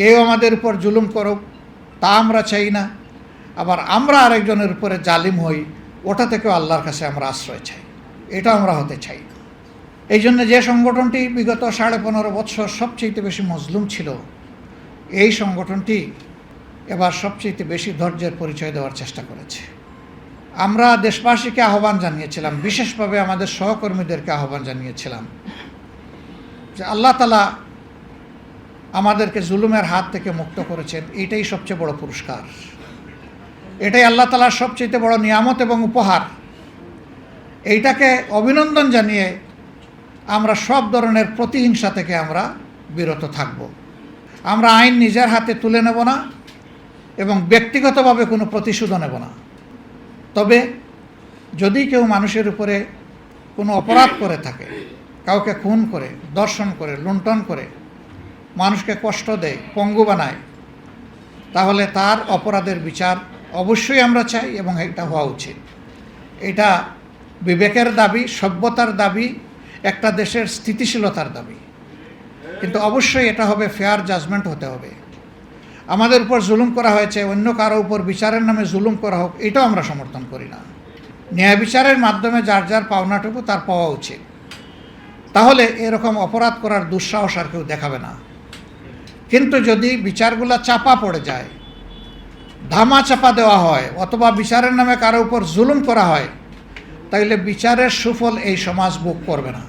কেউ আমাদের উপর জুলুম করুক, তা আমরা চাই না। আবার আমরা আরেকজনের উপরে জালিম হই, ওটা থেকেও আল্লাহর কাছে আমরা আশ্রয় চাই। এটা আমরা হতে চাই। না এই জন্য যে সংগঠনটি বিগত সাড়ে পনেরো বৎসর সবচেয়ে বেশি মজলুম ছিল, এই সংগঠনটি এবার সবচেয়ে বেশি ধৈর্যের পরিচয় দেওয়ার চেষ্টা করেছে। আমরা দেশবাসীকে আহ্বান জানিয়েছিলাম, বিশেষভাবে আমাদের সহকর্মীদেরকে আহ্বান জানিয়েছিলাম যে আল্লাহ তালা আমাদেরকে জুলুমের হাত থেকে মুক্ত করেছেন। এটাই সবচেয়ে বড় পুরস্কার। এটাই আল্লাহ তালার সবচেয়ে বড় নিয়ামত এবং উপহার। এইটাকে অভিনন্দন জানিয়ে আমরা সব ধরনের প্রতিহিংসা থেকে আমরা বিরত থাকব। আমরা আইন নিজের হাতে তুলে নেব না এবং ব্যক্তিগতভাবে কোনো প্রতিশোধও নেব না। তবে যদি কেউ মানুষের উপরে কোনো অপরাধ করে থাকে, কাউকে খুন করে, দর্শন করে, লুণ্ঠন করে মানুষকে কষ্ট দেয়, পঙ্গু বানায়, তাহলে তার অপরাধের বিচার অবশ্যই আমরা চাই এবং এটা হওয়া উচিত। এটা বিবেকের দাবি, সভ্যতার দাবি, একটা দেশের স্থিতিশীলতার দাবি। কিন্তু অবশ্যই এটা হবে ফেয়ার জাজমেন্ট হতে হবে। আমাদের উপর জুলুম করা হয়েছে, অন্য কারও উপর বিচারের নামে জুলুম করা হোক, এটাও আমরা সমর্থন করি না। ন্যায় বিচারের মাধ্যমে যার যার পাওনাটুকু তার পাওয়া উচিত। তাহলে এরকম অপরাধ করার দুঃসাহস আর কেউ দেখাবে না। কিন্তু যদি বিচারগুলো চাপা পড়ে যায়, ধামা চাপা দেওয়া হয়, অথবা বিচারের নামে কারও উপর জুলুম করা হয়, তাইলে বিচারের সুফল এই সমাজ ভোগ করবে না।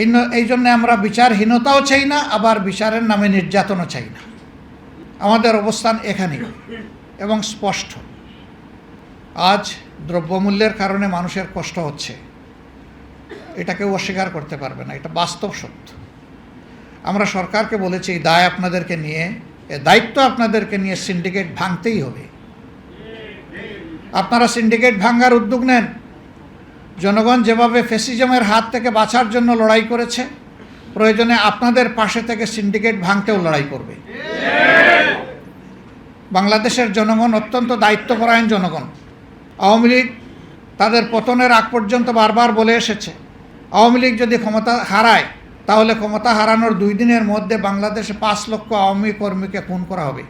এই এই জন্যে আমরা বিচারহীনতাও চাই না, আবার বিচারের নামে নির্যাতনও চাই না। আমাদের অবস্থান এখানেই, এবং স্পষ্ট। আজ দ্রব্যমূল্যের কারণে মানুষের কষ্ট হচ্ছে। এটা কেউ অস্বীকার করতে পারবে না, এটা বাস্তব সত্য। আমরা সরকারকে বলেছি, এই দায় আপনাদেরকে নিয়ে দায়িত্ব আপনাদেরকে নিয়ে সিন্ডিকেট ভাঙতেই হবে। আপনারা সিন্ডিকেট ভাঙার উদ্যোগ নেন। জনগণ যেভাবে ফেসিজমের হাত থেকে বাঁচার জন্য লড়াই করেছে, প্রয়োজনে আপনাদের পাশে থেকে সিন্ডিকেট ভাঙতেও লড়াই করবে। বাংলাদেশের জনগণ অত্যন্ত দায়িত্বপরায়ণ জনগণ। আওয়ামী লীগ তাদের পতনের আগ পর্যন্ত বারবার বলে এসেছে, আওয়ামী লীগ যদি ক্ষমতা হারায় তাহলে ক্ষমতা হারানোর দুই দিনের মধ্যে বাংলাদেশে পাঁচ লক্ষ আওয়ামী কর্মীকে খুন করা হবে।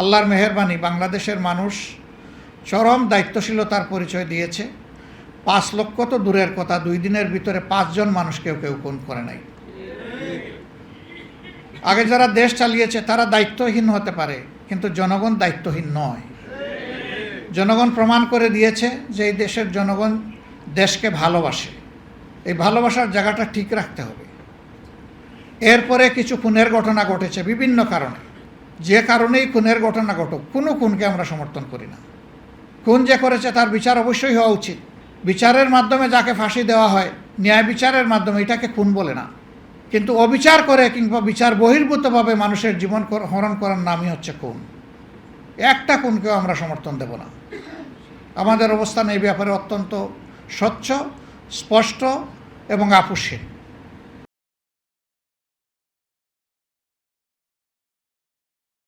আল্লাহর মেহরবানি, বাংলাদেশের মানুষ চরম দায়িত্বশীলতার পরিচয় দিয়েছে। পাঁচ লক্ষ তো দূরের কথা, দুই দিনের ভিতরে পাঁচজন মানুষ কেউ কেউ খুন করে নাই। আগে যারা দেশ চালিয়েছে, তারা দায়িত্বহীন হতে পারে, কিন্তু জনগণ দায়িত্বহীন নয়। জনগণ প্রমাণ করে দিয়েছে যে এই দেশের জনগণ দেশকে ভালোবাসে। এই ভালোবাসার জায়গাটা ঠিক রাখতে হবে। এরপরে কিছু খুনের ঘটনা ঘটেছে বিভিন্ন কারণে। যে কারণেই খুনের ঘটনা ঘটুক, কোনো খুনকে আমরা সমর্থন করি না। খুন যে করেছে তার বিচার অবশ্যই হওয়া উচিত। বিচারের মাধ্যমে যাকে ফাঁসি দেওয়া হয়, ন্যায় বিচারের মাধ্যমে এটাকে খুন বলে না। কিন্তু অবিচার করে কিংবা বিচার বহির্ভূতভাবে মানুষের জীবন হরণ করার নামই হচ্ছে খুন। একটা খুনকেও আমরা সমর্থন দেব না। আমাদের অবস্থান এই ব্যাপারে অত্যন্ত স্বচ্ছ, স্পষ্ট এবং আপোষহীন